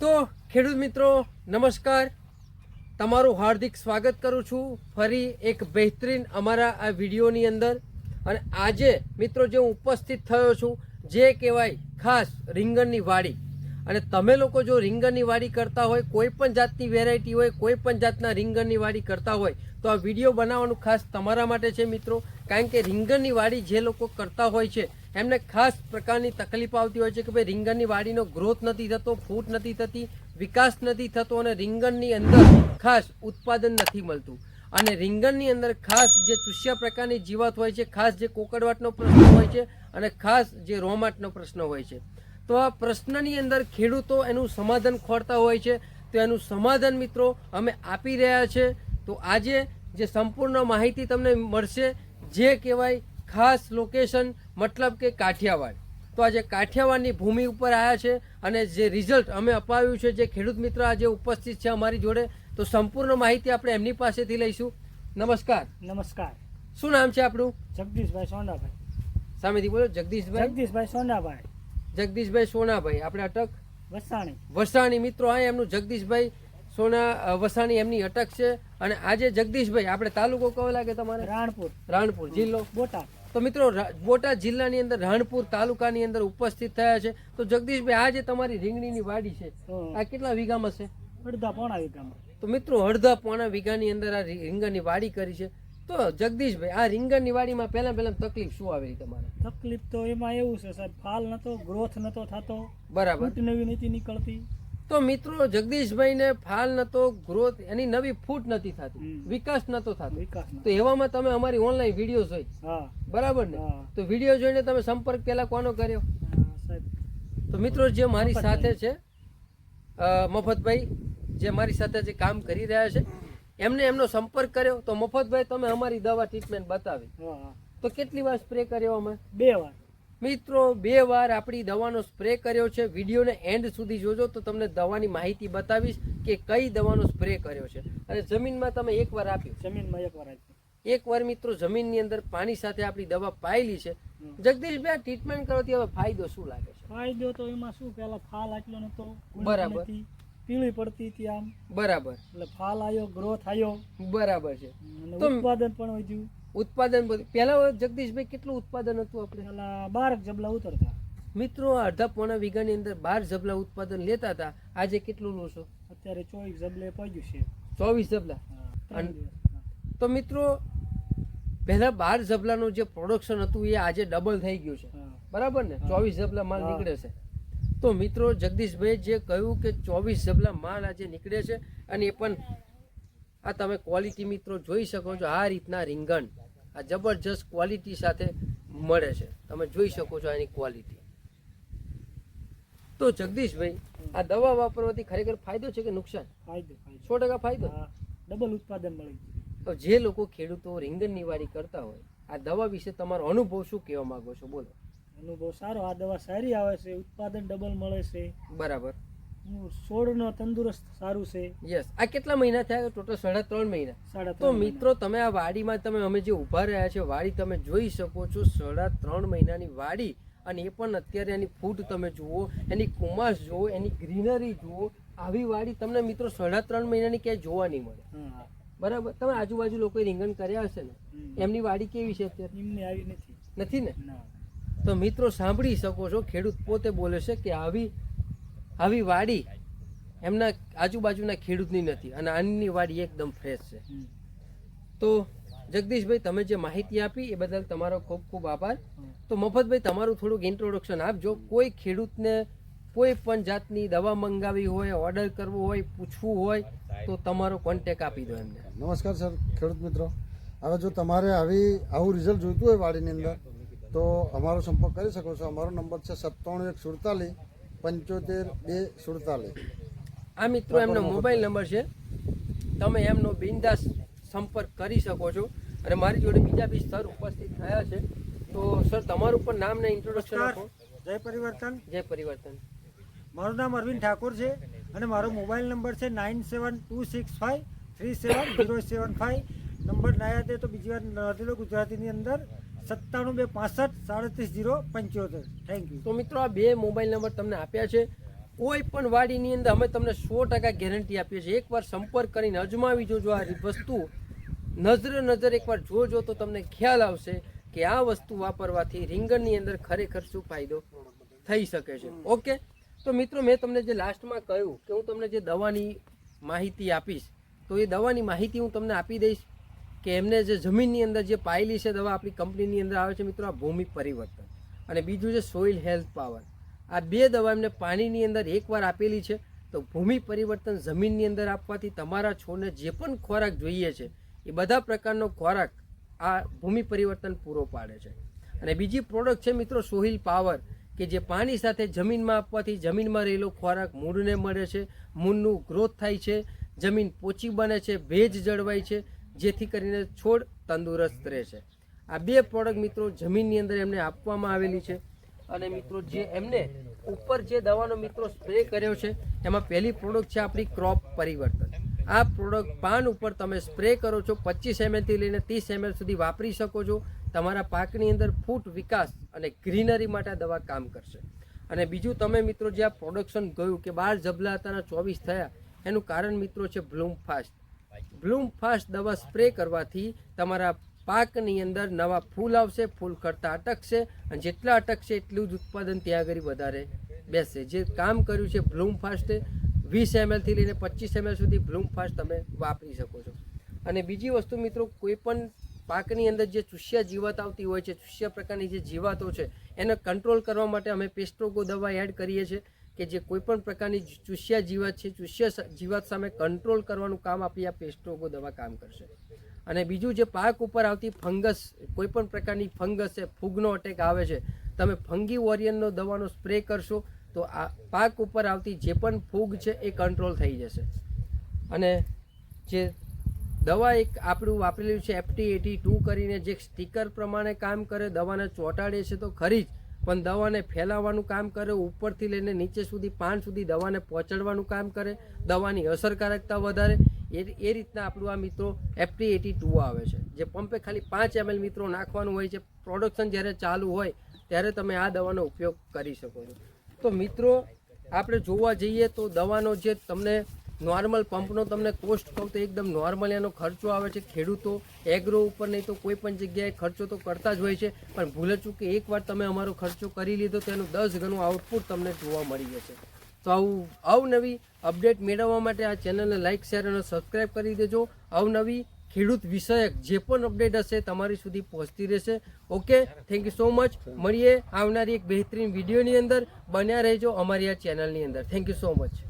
તો ખેડૂત મિત્રો, નમસ્કાર. તમારું હાર્દિક સ્વાગત કરું છું ફરી એક બહેતરીન અમારા આ વિડીયોની અંદર. અને આજે મિત્રો જે હું ઉપસ્થિત થયો છું, જે કહેવાય ખાસ રીંગણની વાડી. અને તમે લોકો જો રીંગણની વાડી કરતા હોય, કોઈ પણ જાતની વેરાયટી હોય, કોઈ પણ જાતના રીંગણની વાડી કરતા હોય, તો આ વીડિયો બનાવવાનું ખાસ તમારા માટે છે મિત્રો. કારણ કે રીંગણની વાડી જે લોકો કરતા હોય છે એમને ખાસ પ્રકારની તકલીફ આવતી હોય છે કે ભાઈ રીંગણની વાડીનો ગ્રોથ નથી થતો ફૂટ નથી થતી, વિકાસ નથી થતો અને રીંગણની અંદર ખાસ ઉત્પાદન નથી મળતું. અને રીંગણની અંદર ખાસ જે ચૂસ્યા પ્રકારની જીવાત હોય છે, ખાસ જે કોકડવાટનો પ્રશ્ન હોય છે અને ખાસ જે રોમાટનો પ્રશ્ન હોય છે. તો આ પ્રશ્નની અંદર ખેડૂતો એનું સમાધાન ખોરતા હોય છે. તો એનું સમાધાન મિત્રો અમે આપી રહ્યા છે. તો આજે જે સંપૂર્ણ માહિતી તમને મળશે, જે કહેવાય ખાસ લોકેશન મતલબ કે કાઠિયાવાડ. તો આજે કાઠિયાવાડની ભૂમિ ઉપર આવ્યા છે અને જે રિઝલ્ટ અમે અપાવ્યું છે જે ખેડૂત મિત્ર આજે ઉપસ્થિત છે અમારી જોડે તો સંપૂર્ણ માહિતી આપણે એમની પાસેથી લઈશું. નમસ્કાર. નમસ્કાર. શું નામ છે આપણું? જગદીશભાઈ સોનાભાઈ. સામેથી બોલો જગદીશભાઈ. જગદીશભાઈ સોનાભાઈ. જગદીશભાઈ સોનાભાઈ આપણે અટક? વસાણી. વસાણી મિત્રો આ એમનું જગદીશભાઈ સોના વસાણી એમની અટક છે. અને આજે જગદીશભાઈ આપણે તાલુકો કયો લાગે તમારે? રાણપુર. રાણપુર જિલ્લો? બોટાદ. તો મિત્રો બોટાદ જિલ્લાની અંદર રાણપુર તાલુકાની અંદર ઉપસ્થિત થયા છે. તો જગદીશભાઈ આ જે તમારી રીંગણીની વાડી છે આ કેટલા વીઘામાં છે? અડધા પોણા વીઘામાં. તો મિત્રો અડધા પોણા વીઘાની અંદર આ રીંગણની વાડી કરી છે. તો જગદીશભાઈ આ રીંગણની વાડીમાં પહેલા પહેલા તકલીફ શું આવેલી તમારે? તકલીફ તો એમાં એવું છે સાહેબ ફાલ નતો ગ્રોથ નતો થતો. બરાબર. નવી નીતિ નીકળતી. તો મિત્રો જગદીશભાઈને ફાલ નતો ગ્રોથ એની નવી ફૂટ નથી થતી. વિકાસ નતો થતો. તો એવામાં તમે અમારી ઓનલાઈન વીડિયો જોઈ. બરાબર ને? તો વીડિયો જોઈને તમે સંપર્ક પેલા કોનો કર્યો? સાહેબ તો મિત્રો જે મારી સાથે છે મફતભાઈ જે મારી સાથે જે કામ કરી રહ્યા છે એમને એમનો સંપર્ક કર્યો. તો મફતભાઈ તમે અમારી દવા ટ્રીટમેન્ટ બતાવી. તો કેટલી વાર સ્પ્રે કર્યો અમે? બે વાર. મિત્રો બે વાર આપણી દવાનો સ્પ્રે કર્યો છે. વિડીયોને એન્ડ સુધી જોજો તો તમને દવાની માહિતી બતાવીશ કે કઈ દવાનો સ્પ્રે કર્યો છે. અને જમીનમાં તમે એક વાર આપ્યું. જમીનમાં એક વાર આપી એક વાર મિત્રો જમીનની અંદર પાણી સાથે આપણી દવા પાયેલી છે. જગદીશભાઈ આ ટ્રીટમેન્ટ કરવાથી હવે ફાયદો શું લાગે છે? ફાયદો તો એમાં શું? પેલા ફાલ આટલો નતો બરાબર. પીળી પડતી હતી આમ. બરાબર. એટલે ફાલ આવ્યો ગ્રોથ આવ્યો બરાબર છે. અને ઉત્પાદન પણ વધ્યું. ઉત્પાદન બધું. પહેલા જગદીશભાઈ કેટલું ઉત્પાદન હતું આપણે? બાર જબલા ઉતરતા. મિત્રો અડધા પોણા વીઘાની અંદર બાર જબલા ઉત્પાદન લેતા હતા. આજે કેટલું લો છો? અત્યારે ચોવીસ જબલે પહોંચ્યું છે. ચોવીસ જબલા. તો મિત્રો પહેલા બાર જબલાનું જે પ્રોડક્શન હતું એ આજે ડબલ થઈ ગયું છે. બરાબર ને? ચોવીસ જબલા માલ નીકળે છે. તો મિત્રો જગદીશભાઈ જે કહ્યું કે ચોવીસ જબલા માલ આજે નીકળે છે અને એ પણ આ તમે ક્વોલિટી મિત્રો જોઈ શકો છો આ રીતના રીંગણ આ જબરજસ્ત ક્વોલિટી સાથે મળે છે. તમે જોઈ શકો છો આની ક્વોલિટી તો જગદીશભાઈ આ દવા વાપરવાથી ખરેખર ફાયદો છે કે નુકસાન? ફાયદો સો ટકા ફાયદો? હા, ડબલ ઉત્પાદન મળે તો જે લોકો ખેડૂતો રીંગણની વાડી કરતા હોય આ દવા વિશે તમારો અનુભવ શું કહેવા માંગો છો? બોલો. અનુભવ સારો. આ દવા સારી આવે છે ઉત્પાદન ડબલ મળે છે. બરાબર. છોડનો તંદુરસ્ત સારું છે. યસ આ કેટલા મહિના થયા? ટોટલ સાડા ત્રણ મહિના. સાડા તો મિત્રો તમે આ વાડીમાં તમે અમે જે ઊભા રહ્યા છે વાડી તમે જોઈ શકો છો સાડા ત્રણ મહિનાની વાડી. અને એ પણ અત્યારે એની ફૂટ તમે જુઓ એની કુમાસ જુઓ એની ગ્રીનરી જુઓ. આવી વાડી તમને મિત્રો સાડા ત્રણ મહિનાની ક્યાંય જોવા નહીં મળે. બરાબર? તમે આજુબાજુ લોકોએ રીંગણ કર્યા હશે ને? એમની વાડી કેવી છે અત્યારે? એમને આવી નથી. નથી ને. તો મિત્રો સાંભળી શકો છો ખેડૂત પોતે બોલે છે કે આવી આવી વાડી એમના આજુબાજુના ખેડૂતની નથી અને આની વાડી એકદમ ફ્રેશ છે. તો જગદીશભાઈ તમે જે માહિતી આપી એ બદલ તમારો ખૂબ ખૂબ આભાર. તો મફતભાઈ તમારું થોડુંક ઇન્ટ્રોડક્શન આપજો. કોઈ ખેડૂતને કોઈ પણ જાતની દવા મંગાવી હોય ઓર્ડર કરવો હોય પૂછવું હોય તો તમારો કોન્ટેક આપી દો એમને. નમસ્કાર સર ખેડૂત મિત્રો. હવે જો તમારે આવી આવું રિઝલ્ટ જોઈતું હોય વાડીની અંદર તો અમારો સંપર્ક કરી શકો છો. અમારો નંબર છે સત્તાણું એક સુડતાલીસ પંચોતેર બે સુડતાલીસ. આ મિત્રો એમનો મોબાઈલ નંબર છે. તમે એમનો બિંદાસ સંપર્ક કરી શકો છો. અને મારી જોડે બીજા બી સર ઉપસ્થિત થયા છે. તો સર તમારું પણ નામ ને ઇન્ટ્રોડક્શન આપો. જય પરિવર્તન. જય પરિવર્તન. મારું નામ અરવિંદ ઠાકોર છે અને મારો મોબાઈલ નંબર છે nine seven two six five three seven zero seven five. Number ના યાદ તો બીજી વાર નોંધેલો ગુજરાતીની અંદર. સત્તાણું બે પાસઠ સાડત્રીસ જીરો પંચોતેર. થેન્ક યુ તો મિત્રો આ બે મોબાઈલ નંબર તમને આપ્યા છે. કોઈ પણ વાડીની અંદર અમે તમને સો ટકા ગેરંટી આપીએ છીએ. એકવાર સંપર્ક કરીને અજમાવી જોજો આ વસ્તુ. નજરે નજર એકવાર જોજો તો તમને ખ્યાલ આવશે કે આ વસ્તુ વાપરવાથી રીંગણની અંદર ખરેખર શું ફાયદો થઈ શકે છે. ઓકે? તો મિત્રો મેં તમને જે લાસ્ટમાં કહ્યું કે હું તમને જે દવાની માહિતી આપીશ, તો એ દવાની માહિતી હું તમને આપી દઈશ. કે એમને જે જમીનની અંદર જે પાયેલી છે, દવા આપણી કંપનીની અંદર આવે છે મિત્રો, આ ભૂમિ પરિવર્તન. અને બીજું છે સોઇલ હેલ્થ પાવર આ બે દવા એમને પાણીની અંદર એકવાર આપેલી છે, તો ભૂમિ પરિવર્તન જમીનની અંદર આપવાથી તમારા છોડને જે પણ ખોરાક જોઈએ છે, એ બધા પ્રકારનો ખોરાક આ ભૂમિ પરિવર્તન પૂરો પાડે છે. અને બીજી પ્રોડક્ટ છે મિત્રો સોહિલ પાવર કે જે પાણી સાથે જમીનમાં આપવાથી જમીનમાં રહેલો ખોરાક મૂળને મળે છે, મૂળનું ગ્રોથ થાય છે, જમીન પોચી બને છે, ભેજ જળવાય છે જેથી કરીને છોડ તંદુરસ્ત રહે છે આ બે પ્રોડક્ટ મિત્રો જમીનની અંદર એમને આપવામાં આવેલી છે. અને મિત્રો જે એમને ઉપર જે દવાનો મિત્રો સ્પ્રે કર્યો છે, એમાં પહેલી પ્રોડક્ટ છે આપણી ક્રોપ પરિવર્તન. આ પ્રોડક્ટ પાન ઉપર તમે સ્પ્રે કરો છો, પચીસ એમએલથી લઈને ત્રીસ એમએલ સુધી વાપરી શકો છો. તમારા પાકની અંદર ફૂટ વિકાસ અને ગ્રીનરી માટે દવા કામ કરશે. અને બીજું તમે મિત્રો જે આ પ્રોડક્શન ગયું કે બાર જબલા હતા ચોવીસ થયા, એનું કારણ મિત્રો છે બ્લૂમ ફાસ્ટ. બ્લૂમ ફાસ્ટ દવા સ્પ્રે કરવાથી તમારા પાકની અંદર નવા ફૂલ આવશે, ફૂલ કરતા અટકશે અને જેટલા અટકશે એટલું જ ઉત્પાદન ત્યાં આગળ વધારે બેસશે જે કામ કર્યું છે બ્લૂમ ફાસ્ટે વીસ એમએલથી લઈને પચીસ એમએલ સુધી બ્લૂમ ફાસ્ટ તમે વાપરી શકો છો. અને બીજી વસ્તુ મિત્રો કોઈ પણ પાકની અંદર જે ચૂસ્યા જીવાત આવતી હોય છે, ચૂસ્યા પ્રકારની જે જીવાતો છે, એને કંટ્રોલ કરવા માટે અમે પેસ્ટ્રોગો દવા એડ કરીએ છીએ. કે જે કોઈ પણ પ્રકારની ચૂસ્યા જીવાત છે, ચૂસ્યા જીવાત સામે કંટ્રોલ કરવાનું કામ આપણી આ પેસ્ટ્રોગો દવા કામ કરશે. અને બીજું જે પાક ઉપર આવતી ફંગસ, કોઈ પણ પ્રકારની ફંગસ છે, ફૂગનો અટેક આવે છે, તમે ફંગી વોરિયનનો દવાનો સ્પ્રે કરશો, તો આ પાક ઉપર આવતી જે પણ ફૂગ છે એ કંટ્રોલ થઈ જશે. અને જે દવા એક આપણું વાપરેલું છે એફટી એટી ટુ કરીને જે સ્ટીકર પ્રમાણે કામ કરે, દવાને ચોંટાડે છે, તો ખરી જ. પણ દવાને ફેલાવવાનું કામ કરે, ઉપરથી લઈને નીચે સુધી, પાન સુધી દવાને પહોંચાડવાનું કામ કરે, દવાની અસરકારકતા વધારે. એ એ રીતના આપણું આ મિત્રો એફટી એટી ટુ આવે છે. જે પંપે ખાલી પાંચ એમએલ મિત્રો નાખવાનું હોય છે પ્રોડક્શન જ્યારે ચાલુ હોય, ત્યારે તમે આ દવાનો ઉપયોગ કરી શકો છો. તો મિત્રો, આપણે જોવા જઈએ તો દવાનો જે તમને નોર્મલ પંપનો તમને કોસ્ટ કહું તો એકદમ નોર્મલ એનો ખર્ચો આવે છે ખેડૂતો એગ્રો ઉપર નહીં તો કોઈ પણ જગ્યાએ ખર્ચો તો કરતા જ હોય છે. પણ ભૂલે ચૂકે એકવાર તમે અમારો ખર્ચો કરી લીધો તો એનું દસ ગણું આઉટપુટ તમને જોવા મળી જશે. તો આવું અવનવી અપડેટ મેળવવા માટે આ ચેનલને લાઇક શેર અને સબસ્ક્રાઈબ કરી દેજો. અવનવી ખેડૂત વિષયક જે પણ અપડેટ હશે તમારી સુધી પહોંચતી રહેશે. Okay thank you so much મળીએ આવનારી એક બહેતરીન વિડીયોની અંદર. બન્યા રહેજો અમારી આ ચેનલની અંદર. Thank you so much